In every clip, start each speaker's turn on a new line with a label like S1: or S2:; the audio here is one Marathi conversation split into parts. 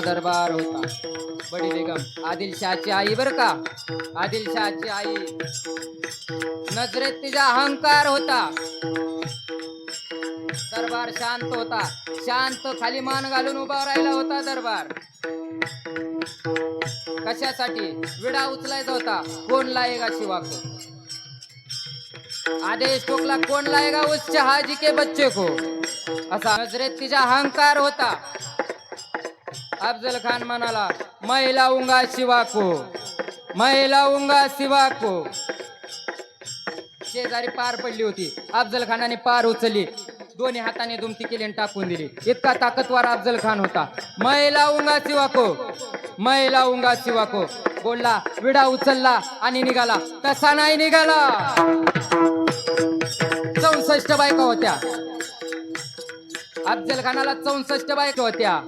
S1: मोठा दरबार होता. बडी बेगम आदिलशहाची आई बर का? आदिलशहाची आई. नजरेत तिचा अहंकार होता. दरबार शांत होता. शांत खाली मान घालून उभा राहिला होता दरबार. कशासाठी? विडा उचलायचा होता. कोण लायगा शिवा को आदेश ठोकला कोण लायगा उस हाजी के बच्चे को असा नजरेत तिचा अहंकार होता. अफजल खान म्हणाला महिला उंगा शिवाको महिला उंगा शिवाको. शेजारी पार पडली होती. अफजल खानाने पार उचलली. दोन्ही हाताने दुमती केली आणि टाकून दिली. इतका ताकदवार अफजल खान होता. महिला उंगा शिवाको महिला उंगा शिवाको. बोलला विडा उचलला आणि निघाला. तसा नाही निघाला. चौसष्ट बायका होत्या. अफजल खानाला चौसष्ट बायका होत्या.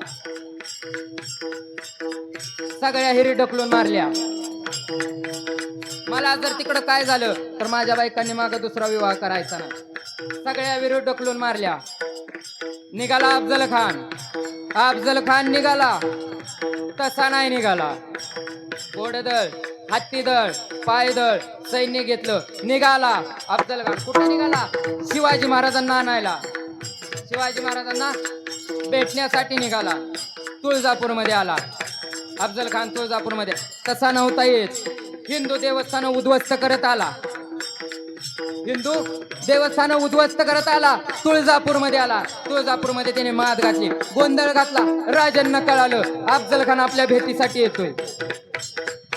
S1: सगळ्या हिरी ढकलून मारल्या. मला जर तिकडं काय झालं तर माझ्या बायकांनी माग दुसरा विवाह करायचा ना सगळ्या विरोध ढकलून मारल्या. निघाला अफजल खान. अफजल खान निघाला. तसा नाही निघाला. घोडदळ हत्तीदळ पायदळ सैन्य घेतलं. निघाला. अफजल खान कुठे निघाला? शिवाजी महाराजांना आणायला. शिवाजी महाराजांना भेटण्यासाठी निघाला. तुळजापूरमध्ये आला. अफजल खान तुळजापूरमध्ये. तसा नव्हता येत. हिंदू देवस्थान उद्ध्वस्त करत आला. हिंदू देवस्थान उद्ध्वस्त करत आला. तुळजापूरमध्ये आला. तुळजापूरमध्ये त्याने मात घातली. गोंधळ घातला. राजांना कळालं. अफजल खान आपल्या भेटीसाठी येतोय.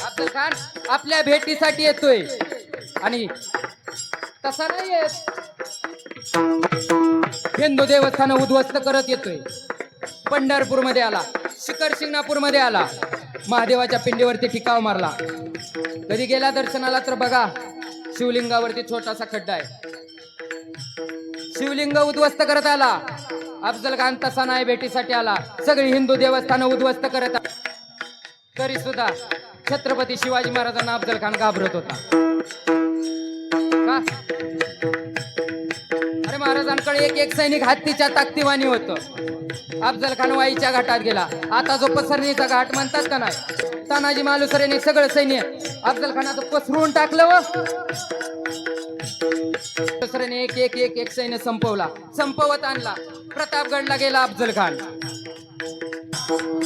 S1: अफजल खान आपल्या भेटीसाठी येतोय. आणि तसा नाही येत. हिंदू देवस्थान उद्ध्वस्त करत येतोय. पंढरपूरमध्ये आला. शिखर शिंगणापूरमध्ये आला. महादेवाच्या पिंडीवरती ठिकाव मारला. कधी गेला दर्शनाला तर बघा शिवलिंगावरती छोटासा खड्डा आहे. शिवलिंग उद्ध्वस्त करत आला. अफजल खान तसा नाही भेटीसाठी आला. सगळी हिंदू देवस्थान उद्ध्वस्त करत तरी सुद्धा छत्रपती शिवाजी महाराजांना अफजल खान घाबरत होता. का? महाराजांकडे एक एक सैनिक हत्तीच्या ताकदीवानी होत. अफजल खान वाईच्या घाटात गेला. आता जो पसरणीचा घाट म्हणतात का नाही? तानाजी मालुसरेने सगळं सैन्य अफजल खानाचं पसरून टाकलं व एक एक एक एक सैन्य संपवला. संपवत आणला. प्रतापगडला गेला अफजल खान.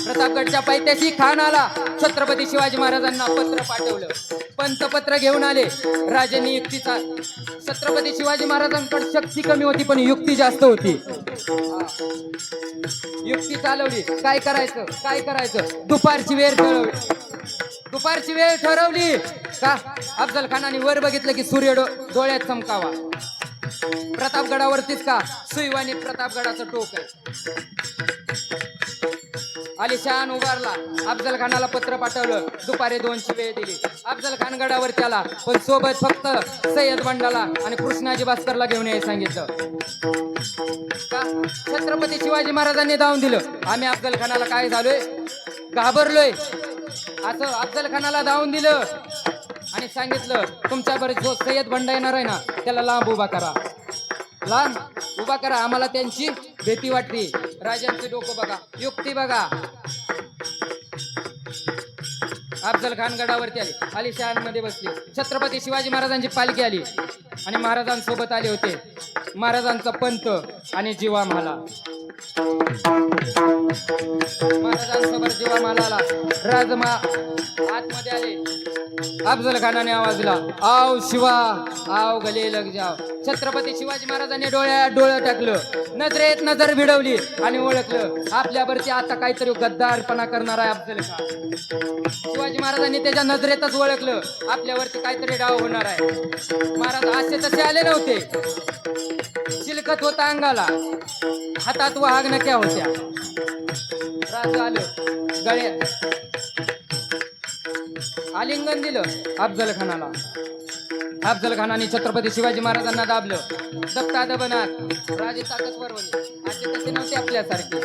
S1: प्रतापगडच्या पैत्याशी खान आला छत्रपती शिवाजी महाराजांना पत्र पाठवलं. पंतपत्र घेऊन आले. राजांनी युक्तीचा छत्रपती शिवाजी महाराजांकडे शक्ती कमी होती पण युक्ती जास्त होती. युक्ती चालवली. काय करायचं? काय करायचं? दुपारची वेळ ठरवली. दुपारची वेळ ठरवली. का? अफजल खानाने वर बघितलं की सूर्य डो- डोळ्यात चमकावा. प्रतापगडावरतीच का? सुईवानी प्रतापगडाचं टोक आहे. आलिशान उभारला. अफजल खानाला पत्र पाठवलं. दुपारी दोनची वेळ दिली. अफजल खान गडावर त्याला. पण सोबत फक्त सय्यद बंडाला आणि कृष्णाजी भास्करला घेऊन यायला सांगितलं. का? छत्रपती शिवाजी महाराजांनी धावून दिलं. आम्ही अफजल खानाला काय झालोय? घाबरलोय. असं अफजल खानाला धावून दिलं. आणि सांगितलं तुमच्यावर जो सय्यद बंडा येणार आहे ना त्याला लांब उभा करा. लांब उभा करा. आम्हाला त्यांची भीती वाटली. राजांचे डोकं बघा. युक्ती बघा. अफजल खान गडावरती आले. आली मध्ये बसले. छत्रपती शिवाजी महाराजांची पालखी आली. आणि महाराजांसोबत आले होते. महाराजांचा पंत आणि जीवा म्हाला महाराजांसोबत जीवा म्हाला राजमा आतमध्ये आले. अफजल खानाने आवाज दिला आव शिवा आव गले लग जाव छत्रपती शिवाजी महाराजांनी डोळ्यात डोळं टाकलं. नजरेत नजर भिडवली आणि ओळखलं आपल्यावरती आता काहीतरी गद्दारपणा करणार आहे अफजल खान. शिवाजी महाराजांनी त्याच्या नजरेतच ओळखलं आपल्यावरती काहीतरी डाव होणार आहे. महाराज असे तसे आले नव्हते. चिलकत होता अंगाला. हातात वाघ नक्या होत्या. राज आलं. गळ्यात आलिंगन दिलं अफजल खानाला अफजल खानाने छत्रपती शिवाजी महाराजांना दाबलं. दत्ता दबनात राजे ताकदवर होते. असे तसे नव्हते आपल्यासारखे.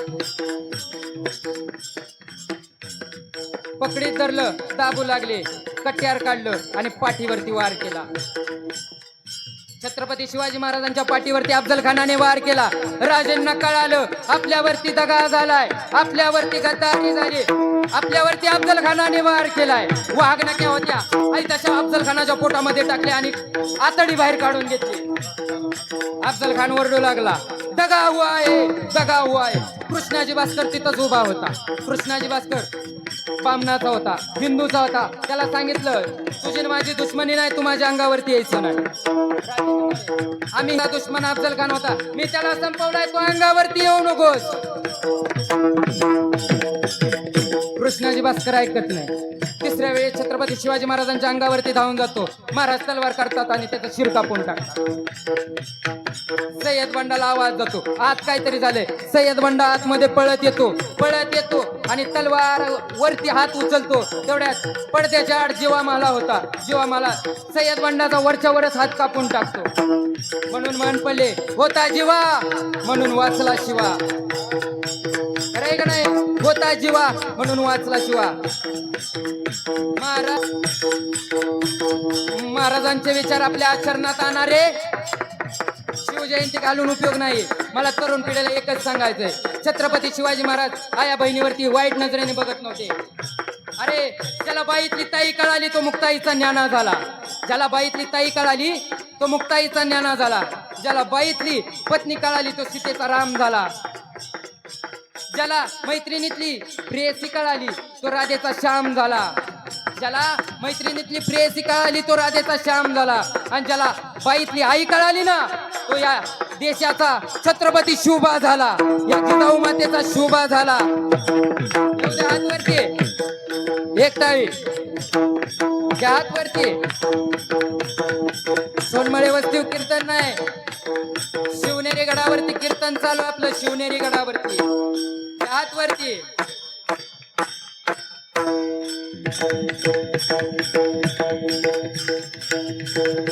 S1: पकडीत धरलं दाबू लागले. कट्यार काढलं आणि पाठीवरती वार केला. छत्रपती शिवाजी महाराजांच्या पाठीवरती अफजल खानाने वार केला. राजेंना कळालं आपल्यावरती दगा झालाय. आपल्यावरती गद्दारी झाली. आपल्यावरती अफजल खानाने वार केलाय. वाघनक्या होत्या. आणि तशा अफजल खानाच्या पोटामध्ये टाकले आणि आतडी बाहेर काढून घेतली. अफजल खान ओरडू लागला दगा हुआ आहे दगा हुआ आहे कृष्णाजी भास्कर तिथंच उभा होता. कृष्णाजी भास्कर पामनाचा होता हिंदूचा होता. त्याला सांगितलं तुझी माझी दुश्मनी नाही तू माझ्या अंगावरती यायचं नाही. आम्ही दुश्मन अफजल खान होता. मी त्याला संपवलाय तू अंगावरती येऊ नकोस. कृष्णाजी भास्कर ऐकत नाही. तिसऱ्या वेळेस छत्रपती शिवाजी महाराजांच्या अंगावरती धावून जातो. महाराज तलवार करतात आणि त्याचा शिर कापून टाकतात. सय्यद बंडाला आवाज जातो. आत काहीतरी झालंय. सय्यद बंडा आतमध्ये पळत येतो. पळत येतो आणि तलवार वरती हात उचलतो. तेवढ्यात पडद्याच्या आड जीवामाला होता. जीवामाला सय्यद बंडाचा वरच्या वरच हात कापून टाकतो. म्हणून म्हण पडले होता जीवा. म्हणून वाचला शिवा. आहे का नाही होता जीवा म्हणून वाचला शिवा. महाराज महाराजांचे विचार आपल्या आचरणात आणणारे शिवजयंती घालून उपयोग नाही. मला तरुण पिढीला एकच सांगायचंय. छत्रपती शिवाजी महाराज आया बहिणीवरती वाईट नजरेने बघत नव्हते. अरे ज्याला बाईतली ताई कळाली तो मुक्ताईचा ज्ञाना झाला. ज्याला बाईतली ताई कळाली तो मुक्ताईचा ज्ञाना झाला. ज्याला बाईतली पत्नी कळाली तो सीतेचा राम झाला. ज्याला मैत्रिणीतली प्रेयसी कळाली तो राधेचा श्याम झाला. ज्याला मैत्रिणीतली प्रेयसी कळाली तो राधेचा श्याम झाला. आणि ज्याला बाईतली आई कळाली ना तो या देशाचा छत्रपती शुभा झाला. या जिजाऊ मातेचा शुभा झाला. येऊ हात वरती एक टाळी हात वरती सोनमळे वस्ती कीर्तन नाही. शिवनेरी गडावरती कीर्तन चालू आपलं शिवनेरी गडावरती. हात वरती Thank you.